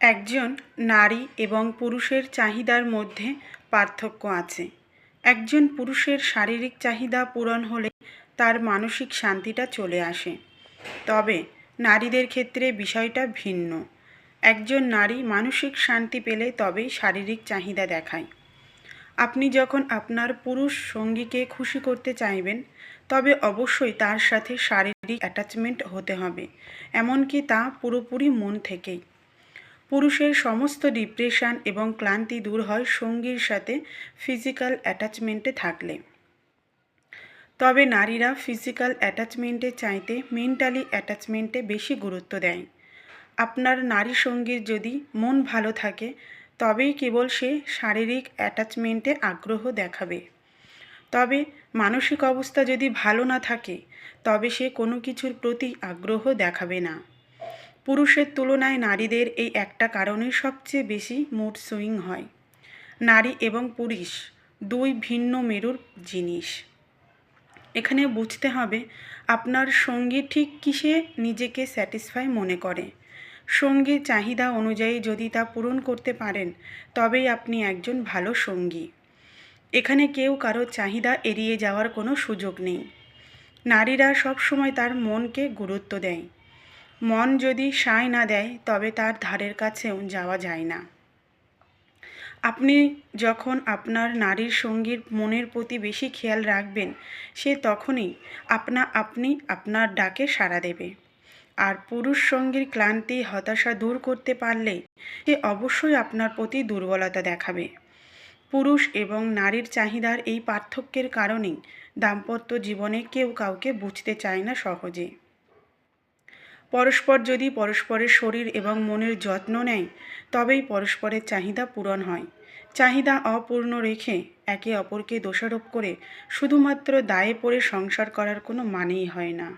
একজন নারী এবং পুরুষের চাহিদার মধ্যে পার্থক্য আছে। একজন পুরুষের শারীরিক চাহিদা পূরণ হলে তার মানসিক শান্তিটা চলে আসে। তবে নারীদের ক্ষেত্রে বিষয়টা ভিন্ন। একজন নারী মানসিক শান্তি পেলে তবেই শারীরিক চাহিদা দেখায়। আপনি যখন আপনার পুরুষ সঙ্গীকে খুশি করতে চাইবেন, তবে অবশ্যই তার সাথে শারীরিক অ্যাটাচমেন্ট হতে হবে। এমনকি তা পুরোপুরি মন থেকেই। পুরুষের সমস্ত ডিপ্রেশন এবং ক্লান্তি দূর হয় সঙ্গীর সাথে ফিজিক্যাল অ্যাটাচমেন্টে থাকলে। তবে নারীরা ফিজিক্যাল অ্যাটাচমেন্টের চাইতে মেন্টালি অ্যাটাচমেন্টে বেশি গুরুত্ব দেয়। আপনার নারী সঙ্গীর যদি মন ভালো থাকে, তবেই কেবল সে শারীরিক অ্যাটাচমেন্টে আগ্রহ দেখাবে। তবে মানসিক অবস্থা যদি ভালো না থাকে, তবে সে কোনো কিছুর প্রতি আগ্রহ দেখাবে না। পুরুষের তুলনায় নারীদের এই একটা কারণেই সবচেয়ে বেশি মুড সুইং হয়। নারী এবং পুরুষ দুই ভিন্ন মেরুর জিনিস। এখানে বুঝতে হবে, আপনার সঙ্গী ঠিক কিসে নিজেকে স্যাটিসফাই মনে করে। সঙ্গীর চাহিদা অনুযায়ী যদি তা পূরণ করতে পারেন, তবেই আপনি একজন ভালো সঙ্গী। এখানে কেউ কারও চাহিদা এড়িয়ে যাওয়ার কোনো সুযোগ নেই। নারীরা সবসময় তার মনকে গুরুত্ব দেয়। মন যদি সায় না দেয়, তবে তার ধারের কাছেও যাওয়া যায় না। আপনি যখন আপনার নারীর সঙ্গীর মনের প্রতি বেশি খেয়াল রাখবেন, সে তখনই আপনা আপনি আপনার ডাকে সাড়া দেবে। আর পুরুষ সঙ্গীর ক্লান্তি, হতাশা দূর করতে পারলে সে অবশ্যই আপনার প্রতি দুর্বলতা দেখাবে। পুরুষ এবং নারীর চাহিদার এই পার্থক্যের কারণেই দাম্পত্য জীবনে কেউ কাউকে বুঝতে চায় না সহজে। পরস্পর যদি পরস্পরের শরীর এবং মনের যত্ন নেয়, তবেই পরস্পরের চাহিদা পূরণ হয়। চাহিদা অপূর্ণ রেখে একে অপরকে দোষারোপ করে শুধুমাত্র দায়ে পড়ে সংসার করার কোনো মানেই হয় না।